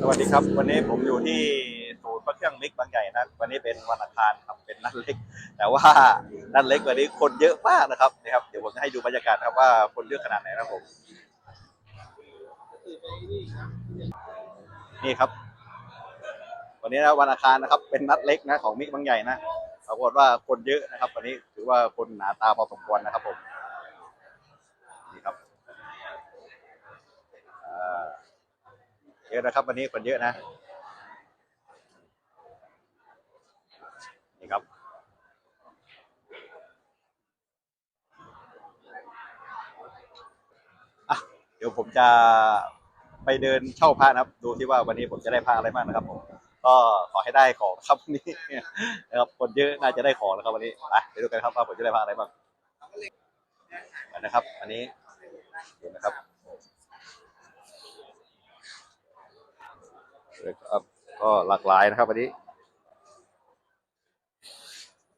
สวัสดีครับ วันนี้ผมอยู่ที่ศูนย์พระเครื่องมิกบางใหญ่นะวันนี้เป็นวันอังคารครับเป็นนัดเล็ก แต่ว่านัดเล็กวันนี้คนเยอะมากนะครับนะครับเดี๋ยวผมจะให้ดูบรรยากาศครับว่าคนเยอะขนาดไหนนะผมนี่ครับ วันนี้นะวันอังคารนะครับ เป็นนัดเล็กนะของมิกบางใหญ่นะปรากฏว่าคนเยอะนะครับ วันนี้ถือว่าคนหนาตาพอสมควรนะครับผมนี่ครับอ่า เยอะนะครับวันนี้คนเยอะนะ นี่ครับ อะ เดี๋ยวผมจะไปเดินเช่าพระนะครับ ดูที่ว่าวันนี้ผมจะได้พระอะไรบ้างนะครับผมก็ขอให้ได้ของครับวันนี้นะครับคนเยอะน่าจะได้ของนะครับวันนี้ไปไปดูกันครับว่าผมจะได้พระอะไรบ้างนะครับ อันนี้ดูนะครับ ครับก็หลากหลายนะครับวันนี้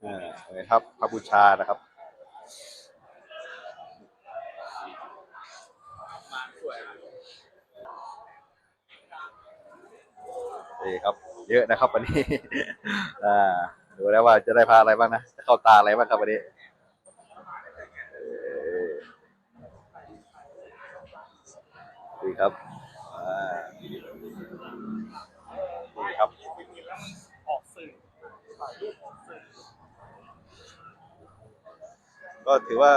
อ่าเห็นะครับพระบูชานะครับนี่ครับ เยอะนะครับวันนี้อ่าดูแล้วว่าจะได้พาอะไรบ้างนะจะเข้าตาอะไรบ้างครับวันนี้ดีครับอ่าดีครับ ออกสื่อถ่ายรูปออ ก็ถือว่า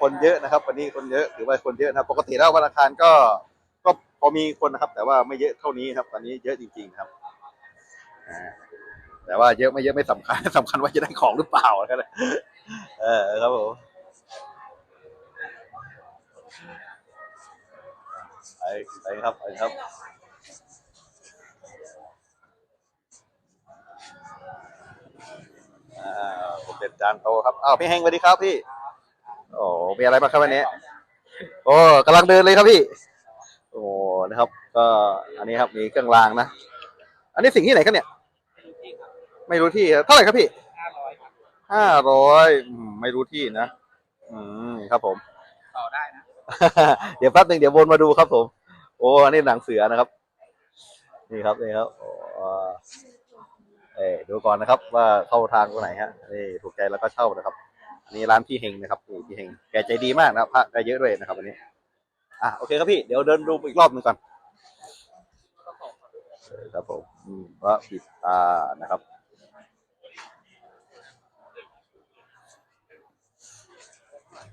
คนเยอะนะครับ วันนี้คนเยอะถือว่าคนเยอะนะครับ ปกติแล้ววันอังคารก็ก็พอมีคนนะครับ แต่ว่าไม่เยอะเท่านี้ครับวันนี้เยอะจริง ๆครับแต่ว่าเยอะไม่เยอะไม่สำคัญสำคัญว่าจะได้ของหรือเปล่านะครับเออครับผมไปไปครับไปครับ อ่าผมเป็นจานโตครับอ้าวพี่เฮงสวัสดีครับพี่ โอ้มีอะไรบ้างครับวันนี้ โอ้กำลังเดินเลยครับพี่ โอ้นะครับ ก็อันนี้ครับมีเครื่องรางนะ อันนี้สิ่งที่ไหนครับเนี่ย ไม่รู้ที่เท่าไหร่ครับพี่ห้าร้อยครับห้าร้อยไม่รู้ที่นะ อืมครับผม ต่อได้นะ เดี๋ยวแป๊บหนึ่งเดี๋ยววนมาดูครับผม โอ้อันนี้หนังเสือนะครับ นี่ครับนี่ครับโอ้ เอ้ดูก่อนนะครับ ว่าเข้าทางตรงไหนฮะนี่ถูกใจแล้วก็เช่านะครับอันนี้ร้านพี่เฮงนะครับนี่พี่เฮงแกใจดีมากนะครับพระได้เยอะด้วยนะครับวันนี้อะโอเคครับพี่เดี๋ยวเดินดูอีกรอบหนึ่งก่อนครับผมอืมพระปิดตานะครับ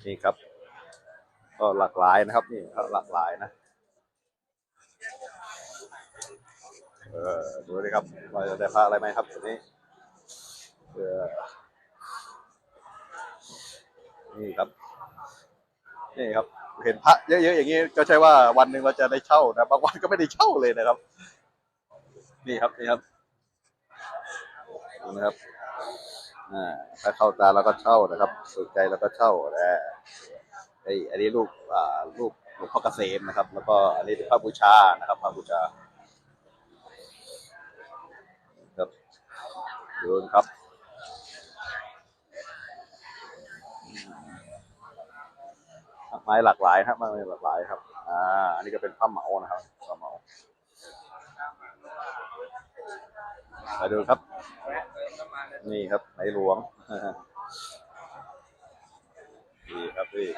นี่ครับ ก็หลากหลายนะครับ นี่ก็หลากหลายนะ เออดูเลยครับว่าจะได้พระอะไรไหมครับตัวนี้เออนี่ครับ นี่ครับ เห็นพระเยอะๆอย่างนี้ก็ใช่ว่าวันหนึ่งเราจะได้เช่านะบางวันก็ไม่ได้เช่าเลยนะครับ นี่ครับนี่ครับดูนะครับอ่าถ้าเข้าตาเราก็เช่านะครับสุดใจเราก็เช่านะไอ้อันนี้ลูกอ่าลูกหลวงพ่อเกษมนะครับ แล้วก็อันนี้เป็นพระบูชานะครับพระบูชา ครับ ดูนครับไม้หลากหลายครับไม้หลากหลายครับ อ่า อันนี้ก็เป็นผ้าเหมานะครับผ้าเหมามาดูครับ นี่ครับไหหลวงนี่ครับนี่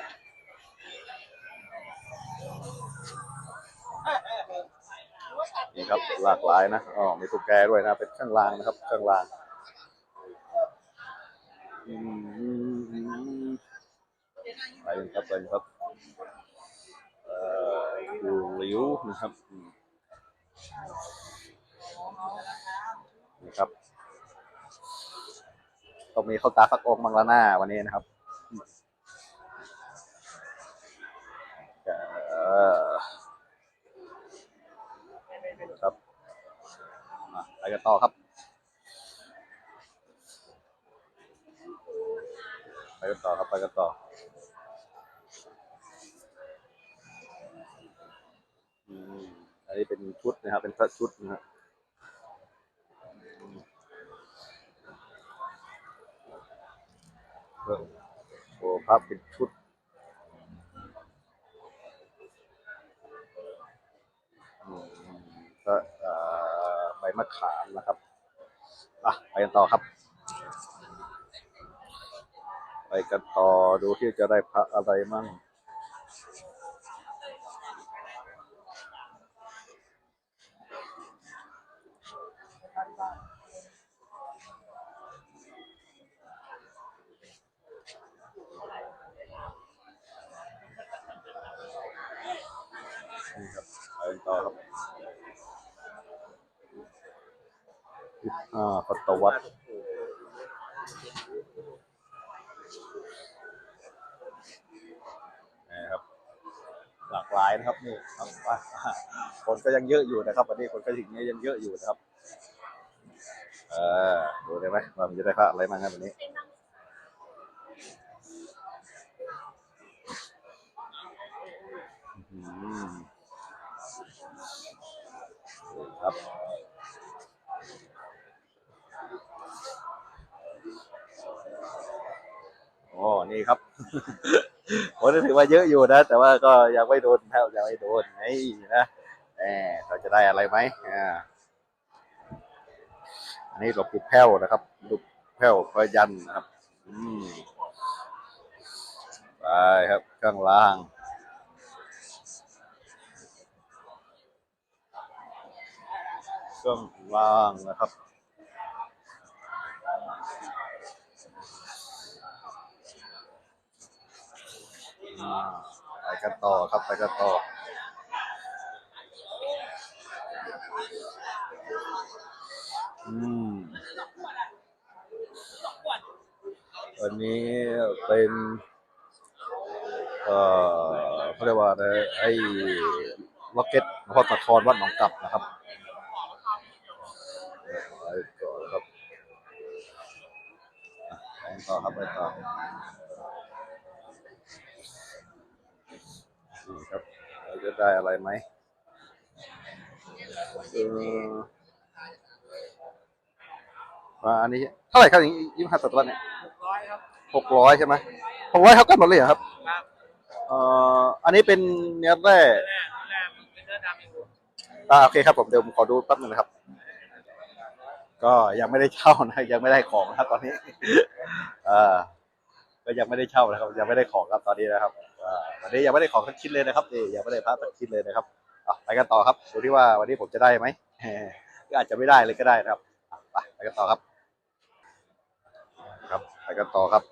นี่ครับหลากหลายนะอ๋อมีตุ๊กแกด้วยนะ เป็นเครื่องรางนะครับเครื่องราง ไปกันครับไปกันครับเอ่อดูหลิวนะครับนะครับต้องมีเข้าตาสักองบางละหน้าวันนี้นะครับเอ่ครับอะไปกันต่อครับ ไป กันต่อครับไปกันต่ออันนี้เป็นชุดนะครับ เป็นพระชุดนะครับโอ้พระเป็นชุดอืมาใบมะขามนะครับ อะ ไปกันต่อครับ ไปกันต่อดูที่จะได้พระอะไรมั่งนี่ครับไปต่อครับอ่าปตวัตรบ หลากหลายนะครับนี่ครับคนก็ยังเยอะอยู่นะครับวันนี้คนก็ถึงนี้ยยังเยอะอยู่นะครับเออดูได้ไหมว่ามันจะได้พระอะไรมาครับวันนี้อืมครับโอ้นี่ครับ ผมถือว่าเยอะอยู่นะ แต่ว่าก็ยังไม่โดนแทบยังไม่โดนนี่นะแหมเราจะได้อะไรไหมอ่าอันนี้หลวงปู่แพ้วนะครับหลวงปู่แพ้วพระยันนะครับ อืมไปครับข้างล่างเครื่องล่างนะครับ อ่าไป กันต่อครับไปกันต่ออืมอันนี้เป็นเอ่อเขาเรียกว่าอะไรไอ้ล็อกเก็ตหลวงพ่อตะทอนวัดหนองกลับนะครับไปต่อครับไปต่อครับไปต่อ นี่ครับเราจะได้อะไรไหมเออว่าอันนี้เท่าไหร่ครับอย่างนี้ยี่สิบห้าตวเนี่ยหกร้อยครับหกร้อยใช่ไหมหกร้อยเท่ากันหมดเลยเหรอครับครับเอ่ออันนี้เป็นเนื้อแร่แร่แร่มันเป็นเนื้อดำอยู่อ่าโอเคครับผมเดี๋ยวผมขอดูแป๊บนึงนะครับ ก็ยังไม่ได้เช่านะยังไม่ได้ของนะครับตอนนี้อ่าก็ยังไม่ได้เช่านะครับ ยังไม่ได้ของครับตอนนี้นะครับอ่า วันนี้ยังไม่ได้ของสักชิ้นเลยนะครับนี่ยังไม่ได้พระสักชิ้นเลยนะครับไปกันต่อครับดูที่ว่าวันนี้ผมจะได้ไหมก็อาจจะไม่ได้เลยก็ได้นะครับไปไปกันต่อครับ ครับไปกันต่อครับ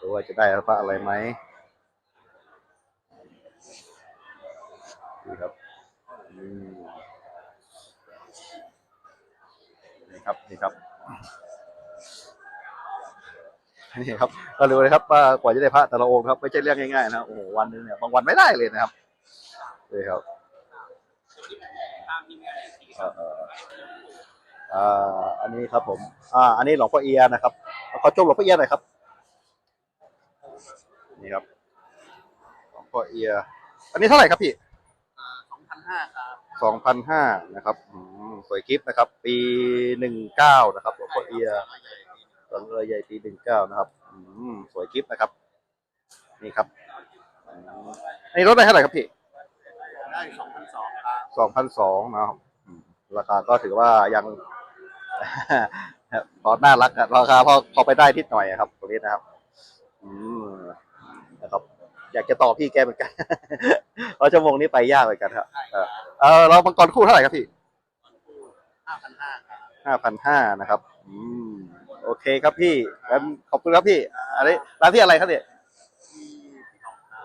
ดูว่าจะได้พระอะไรไหมนี่ครับนี่ครับนี่ครับ นี่ครับก็รู้เลยครับว่ากว่าจะได้พระแต่ละองค์ครับไม่ใช่เรื่องง่ายๆนะโอ้โหวันหนึงเนี่ยบางวันไม่ได้เลยนะครับนี่ครับตามทีมงานที่เอ่อเอ่ออ่าอันนี้ครับผมอ่าอันนี้หลวงพ่อเอียนะครับขอจบหลวงพ่อเอียหน่อยครับนี่ครับหลวงพ่อเอีย อันนี้เท่าไหร่ครับพี่สองพันห้าครับสองพันห้านะครับอืมสวยกิฟต์นะครับ ปีหนึ่งเก้านะครับหลวงพ่อเอีย ตอนเรือใหญ่ปีหนึ่งเก้านะครับอืมสวยกิฟต์นะครับ นี่ครับอืมอันนี้รถได้เท่าไหร่ครับพี่ได้สองพันสองครับสองพันสองนะครับอืมราคาก็ถือว่ายังพอน่ารักอะราคาพอพอไปได้นิดหน่อยอะครับตรงนี้นะครับ อืมนะครับ อยากจะต่อพี่แกเหมือนกันเพราะชั่วโมงนี้ไปยากเหมือนกันครับเออเออเรามังกรคู่เท่าไหร่ครับพี่ห้าพันห้าครับห้าพันห้านะครับ อืม โอเคครับพี่งั้นขอบคุณครับพี่อันนี้ร้านที่อะไรครับเนี่ย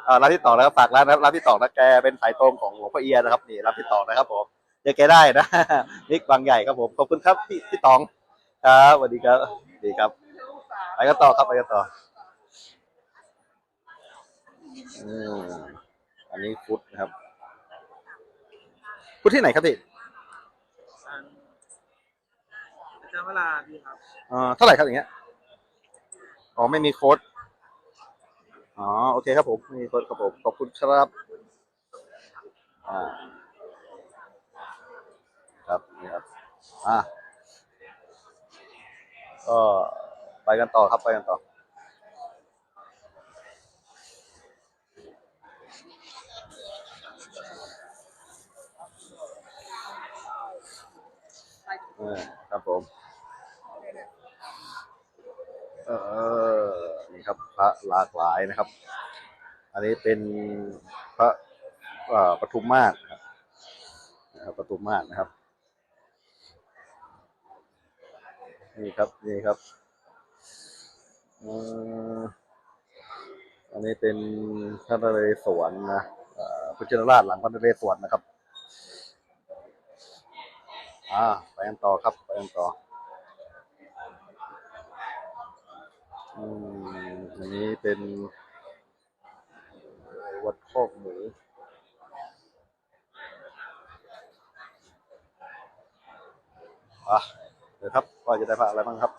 อ่าร้านที่ต่อนะครับฝากร้านนะครับร้านที่ต่อนะแกเป็นสายตรงของหลวงพ่อเอียนะครับนี่ร้านที่ต่อนะครับผมเจอแกได้นะนิกบางใหญ่ครับผมขอบคุณครับพี่พี่ตองครับสวัสดีครับดีครับไปกันต่อครับไปกันต่ออืมอันนี้ฟุตครับฟุตที่ไหนครับพี่ อัน จารย์เวลาดีครับเอ่าเท่าไหร่ครับอย่างเงี้ยอ๋อไม่มีโค้ดอ๋อโอเคครับผมไม่มีโค้ดครับผมขอบคุณครับอ่าครับนี่ครับอะก็ไปกันต่อครับไปกันต่อครับผม ออนี่ครับพระหลากหลายนะครับ อันนี้เป็นพระปทุมมาศนะครับนะครับปทุมมาศนะครับ นี่ครับนี่ครับอันนี้เป็นพระนเรศวรนะอ่อพุทธราชหลังพระนเรศวรนะครับ อ่าไปกันต่อครับไปกันต่อ อืมอันนี้เป็นวัดคอกหมูอะเดี๋ยวครับว่าจะได้พระอะไรบ้างครับ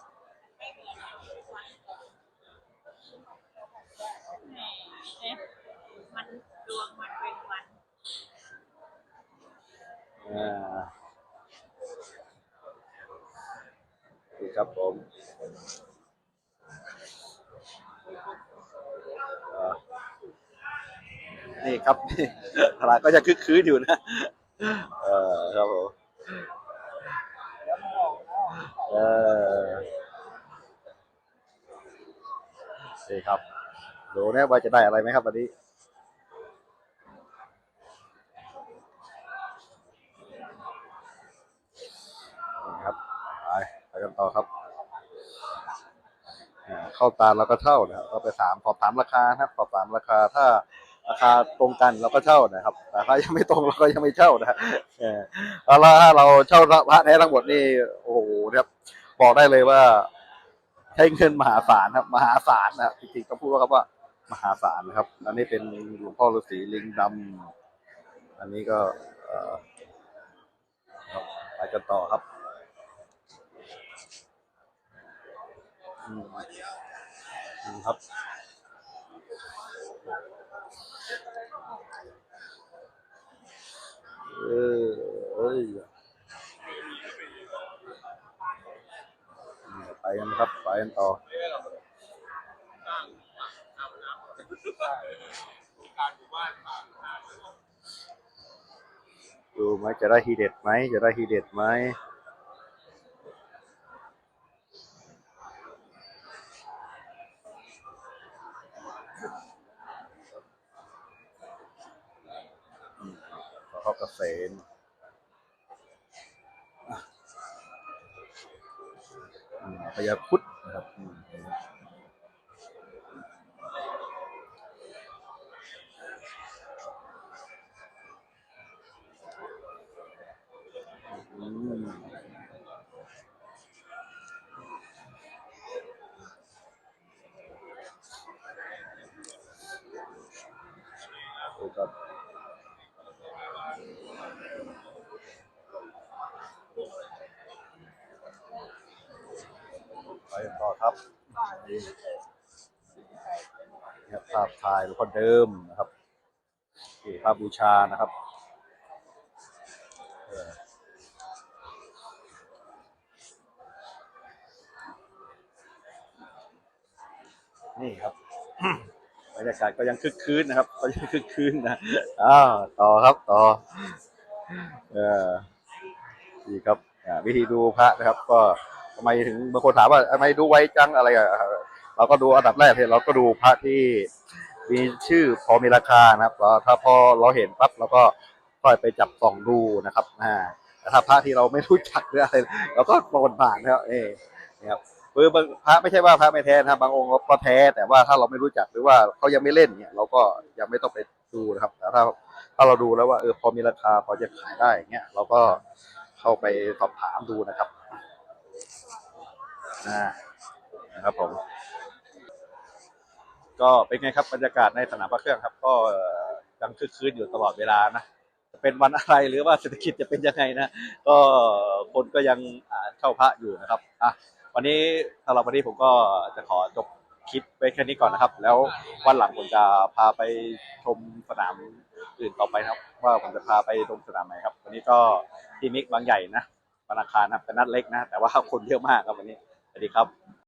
มันดวงมันเป็นวัน อ่านี่ครับผมอ่า นี่ครับ ตลาดก็จะคึกคืนอยู่นะ เออครับผมเออนี่ครับดูเนี่ยว่าจะได้อะไรไหมครับวันนี้นี่ครับไปไปกันต่อครับเข้าตาเราก็เช่านะครับเราไปถามสอบถามราคาครับสอบถามราคาถ้า ราคาตรงกันเราก็เช่านะครับแต่ถ้ายังไม่ตรงเราก็ยังไม่เช่านะเออแล้วถ้าเราเช่าพระแท้ทั้งหมดนี่โอ้โหครับบอกได้เลยว่าใช้เงินมหาศาลครับ มหาศาลนะจริงๆต้องพูดว่าครับว่า มหาศาลนะครับ อันนี้เป็นหลวงพ่อฤาษีลิงดำอันนี้ก็อ่อครับไปกันต่อครับอืมครับ เออเอ้ยไปกันครับ ไปกันต่อดูไหมจะได้ทีเด็ดไหม จะได้ทีเด็ดไหม ขอเข้า กระเสนอืมพยาครุดนะครับอืมอืมดูครับ ไปกันต่อครับนี่เนี่ยภายหลวงพ่อเดิมนะครับนี่ภาพบูชานะครับนี่ครับบรรยากาศก็ยังคึกคืนนะครับ ก็ยังคึกคืนนะอ้าวต่อครับต่อ เออนี่ครับวิธีดูพระนะครับ ก็ทำไมถึงบางคนถามว่าทำไมดูไวจังอะไรอะเราก็ดูอันดับแรกเลยเราก็ดูพระที่ มีชื่อพอมีราคานะครับแล้วถ้าพอเราเห็นปั๊บเราก็ค่อยไปจับส่องดูนะครับอ่าแต่ถ้าพระที่เราไม่รู้จักหรืออะไรเราก็โดนผ่านนะครับเอนี่ครับคือบางพระไม่ใช่ว่าพระไม่แท้นะครับบางองค์ก็แท้แต่ว่าถ้าเราไม่รู้จักหรือว่าเขายังไม่เล่นเนี่ยเราก็ยังไม่ต้องไปดูนะครับแต่ถ้าถ้าเราดูแล้วว่าเออพอมีราคาพอจะขายได้อย่างเงี้ยเราก็เข้าไปสอบถามดูนะครับอ่านะครับผม ก็เป็นไงครับบรรยากาศในสนามพระเครื่องครับ ก็ยังคึกคืนอยู่ตลอดเวลานะจะเป็นวันอะไรหรือว่าเศรษฐกิจจะเป็นยังไงนะก็คนก็ยังเช่าพระอยู่นะครับอะวันนี้สำหรับวันนี้ผมก็จะขอจบคลิปไว้แค่นี้ก่อนนะครับ แล้ววันหลังผมจะพาไปชมสนามอื่นต่อไปนะครับ ว่าผมจะพาไปชมสนามไหนครับ วันนี้ก็ที่มิกบางใหญ่นะวันอังคารนะเป็นนัดเล็กนะ แต่ว่าคนเยอะมากครับวันนี้สวัสดีครับ